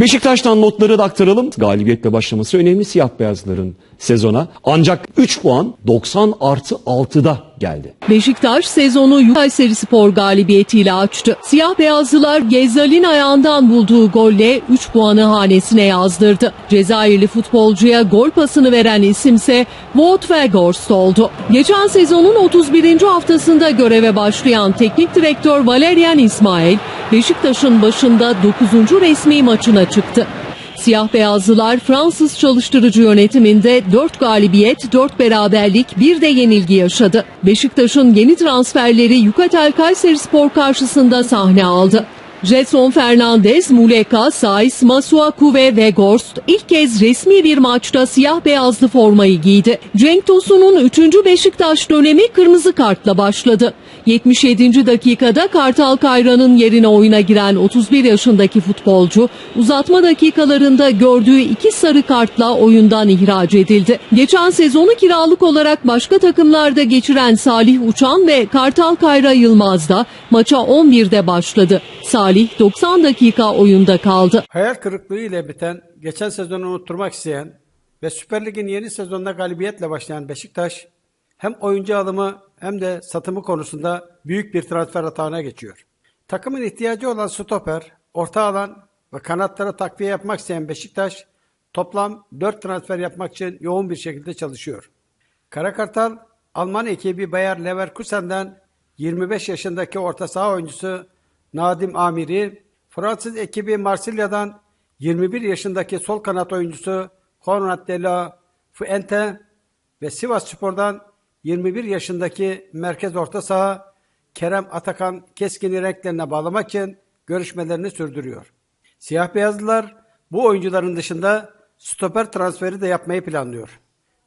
Beşiktaş'tan notları da aktaralım. Galibiyetle başlaması önemli siyah beyazların sezona. Ancak 3 puan 90 artı 6'da geldi. Beşiktaş sezonu Kayseri Spor galibiyetiyle açtı. Siyah beyazlılar Gezzal'in ayağından bulduğu golle 3 puanı hanesine yazdırdı. Cezayirli futbolcuya gol pasını veren isimse Wout Weghorst oldu. Geçen sezonun 31. haftasında göreve başlayan teknik direktör Valerian İsmail, Beşiktaş'ın başında 9. resmi maçına çıktı. Siyah beyazlılar Fransız çalıştırıcı yönetiminde 4 galibiyet, 4 beraberlik, bir de yenilgi yaşadı. Beşiktaş'ın yeni transferleri Yukatel Kayseri Spor karşısında sahne aldı. Jetson Fernandez, Muleka, Saiz, Masuaku ve Weghorst ilk kez resmi bir maçta siyah beyazlı formayı giydi. Cenk Tosun'un 3. Beşiktaş dönemi kırmızı kartla başladı. 77. dakikada Kartal Kayra'nın yerine oyuna giren 31 yaşındaki futbolcu uzatma dakikalarında gördüğü iki sarı kartla oyundan ihraç edildi. Geçen sezonu kiralık olarak başka takımlarda geçiren Salih Uçan ve Kartal Kayra Yılmaz da maça 11'de başladı. Salih 90 dakika oyunda kaldı. Hayal kırıklığı ile biten, geçen sezonu unutturmak isteyen ve Süper Lig'in yeni sezonunda galibiyetle başlayan Beşiktaş, hem oyuncu alımı hem de satımı konusunda büyük bir transfer hatağına geçiyor. Takımın ihtiyacı olan stoper, orta alan ve kanatlara takviye yapmak isteyen Beşiktaş, toplam 4 transfer yapmak için yoğun bir şekilde çalışıyor. Karakartal, Alman ekibi Bayer Leverkusen'den 25 yaşındaki orta saha oyuncusu Nadim Amiri, Fransız ekibi Marsilya'dan 21 yaşındaki sol kanat oyuncusu Konrad de la Fuente ve Sivas Spor'dan 21 yaşındaki merkez orta saha Kerem Atakan Keskin'i renklerine bağlamak için görüşmelerini sürdürüyor. Siyah beyazlılar bu oyuncuların dışında stoper transferi de yapmayı planlıyor.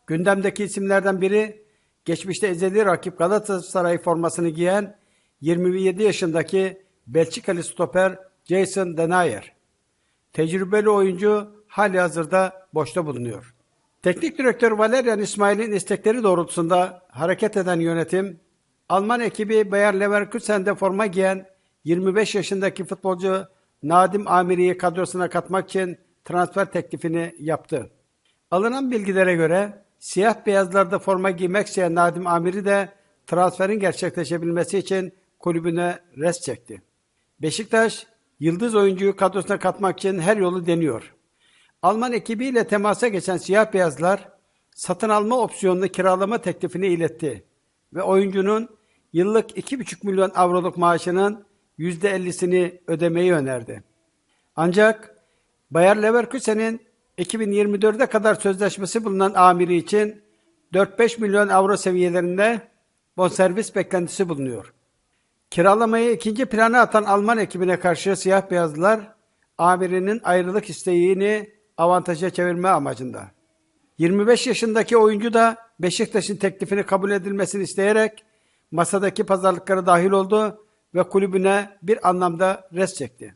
Gündemdeki isimlerden biri geçmişte ezeli rakip Galatasaray formasını giyen 27 yaşındaki Belçikalı stoper Jason Denayer. Tecrübeli oyuncu hali hazırda boşta bulunuyor. Teknik direktör Valerian İsmail'in istekleri doğrultusunda hareket eden yönetim, Alman ekibi Bayer Leverkusen'de forma giyen 25 yaşındaki futbolcu Nadim Amiri'yi kadrosuna katmak için transfer teklifini yaptı. Alınan bilgilere göre siyah beyazlarda forma giymek isteyen Nadim Amiri de transferin gerçekleşebilmesi için kulübüne res çekti. Beşiktaş, yıldız oyuncuyu kadrosuna katmak için her yolu deniyor. Alman ekibiyle temasa geçen siyah beyazlar, satın alma opsiyonlu kiralama teklifini iletti ve oyuncunun yıllık 2,5 milyon avroluk maaşının %50'sini ödemeyi önerdi. Ancak Bayer Leverkusen'in 2024'e kadar sözleşmesi bulunan amiri için 4-5 milyon avro seviyelerinde bonservis beklentisi bulunuyor. Kiralamayı ikinci plana atan Alman ekibine karşı siyah beyazlılar amirinin ayrılık isteğini avantaja çevirme amacında. 25 yaşındaki oyuncu da Beşiktaş'ın teklifini kabul edilmesini isteyerek masadaki pazarlıklara dahil oldu ve kulübüne bir anlamda res çekti.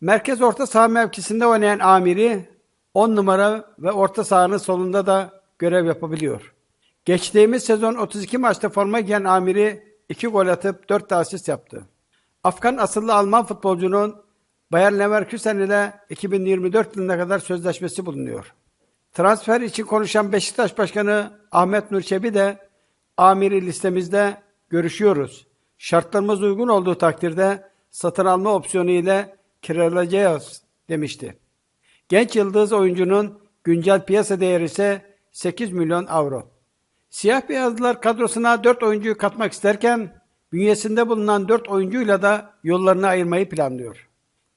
Merkez orta saha mevkisinde oynayan amiri 10 numara ve orta sahanın solunda da görev yapabiliyor. Geçtiğimiz sezon 32 maçta forma giyen amiri 2 gol atıp 4 de asist yaptı. Afgan asıllı Alman futbolcunun Bayer Leverkusen ile 2024 yılına kadar sözleşmesi bulunuyor. Transfer için konuşan Beşiktaş Başkanı Ahmet Nur Çebi de amiri listemizde görüşüyoruz. Şartlarımız uygun olduğu takdirde satın alma opsiyonu ile kiralayacağız demişti. Genç yıldız oyuncunun güncel piyasa değeri ise 8 milyon avro. Siyah beyazlılar kadrosuna 4 oyuncuyu katmak isterken bünyesinde bulunan 4 oyuncuyla da yollarını ayırmayı planlıyor.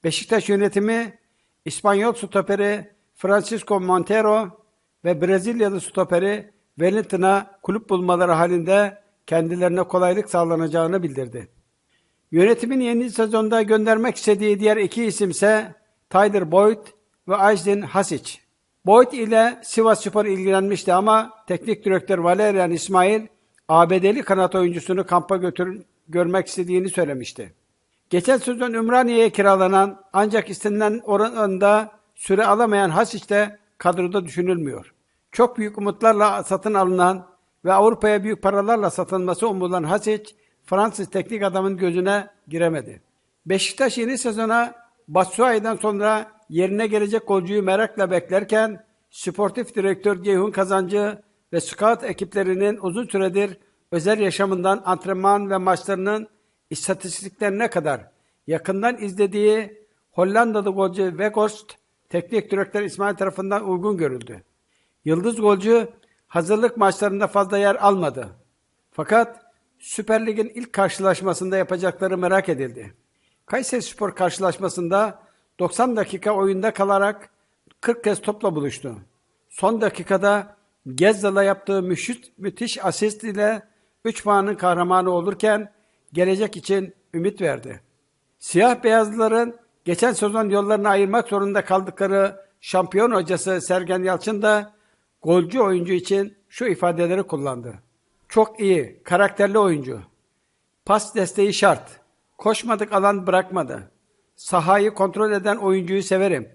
Beşiktaş yönetimi İspanyol stoperi Francisco Montero ve Brezilyalı stoperi Wellington'a kulüp bulmaları halinde kendilerine kolaylık sağlanacağını bildirdi. Yönetimin yeni sezonda göndermek istediği diğer iki isim ise Tyler Boyd ve Ajdin Hasic. Boyd ile Sivas Spor ilgilenmişti ama teknik direktör Valerian İsmail ABD'li kanat oyuncusunu kampa götür görmek istediğini söylemişti. Geçen sezon Ümraniye'ye kiralanan ancak istenilen oranında süre alamayan Hasic de kadroda düşünülmüyor. Çok büyük umutlarla satın alınan ve Avrupa'ya büyük paralarla satılması umulan Hasic, Fransız teknik adamın gözüne giremedi. Beşiktaş yeni sezona Batshuayi'den sonra yerine gelecek golcüyü merakla beklerken sportif direktör Ceyhun Kazancı ve scout ekiplerinin uzun süredir özel yaşamından antrenman ve maçlarının istatistiklerine kadar yakından izlediği Hollandalı golcü Weghorst teknik direktör İsmail tarafından uygun görüldü. Yıldız golcü hazırlık maçlarında fazla yer almadı. Fakat Süper Lig'in ilk karşılaşmasında yapacakları merak edildi. Kayseri Spor karşılaşmasında 90 dakika oyunda kalarak 40 kez topla buluştu. Son dakikada Gezzal'a yaptığı müthiş, müthiş asist ile 3 puanın kahramanı olurken gelecek için ümit verdi. Siyah beyazlıların geçen sezon yollarını ayırmak zorunda kaldıkları şampiyon hocası Sergen Yalçın da golcü oyuncu için şu ifadeleri kullandı. Çok iyi, karakterli oyuncu. Pas desteği şart. Koşmadık alan bırakmadı. Sahayı kontrol eden oyuncuyu severim.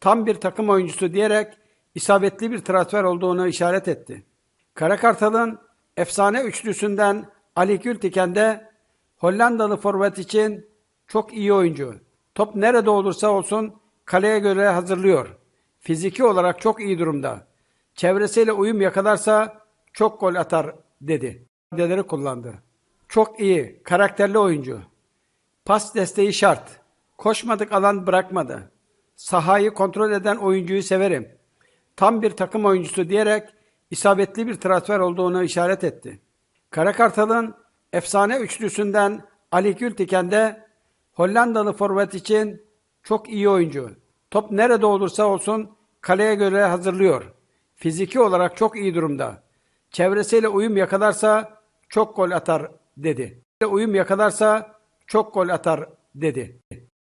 Tam bir takım oyuncusu diyerek isabetli bir transfer olduğunu işaret etti. Karakartal'ın efsane üçlüsünden Ali Gültiken de Hollandalı forvet için çok iyi oyuncu. Top nerede olursa olsun kaleye göre hazırlıyor. Fiziki olarak çok iyi durumda. Çevresiyle uyum yakalarsa çok gol atar dedi. Deleri kullandı. Çok iyi, karakterli oyuncu. Pas desteği şart. Koşmadık alan bırakmadı. Sahayı kontrol eden oyuncuyu severim. Tam bir takım oyuncusu diyerek isabetli bir transfer olduğunu işaret etti. Karakartal'ın efsane üçlüsünden Ali Gültiken de Hollandalı forvet için çok iyi oyuncu. Top nerede olursa olsun kaleye göre hazırlıyor. Fiziki olarak çok iyi durumda. Çevresiyle uyum yakalarsa çok gol atar dedi. Uyum yakalarsa çok gol atar dedi.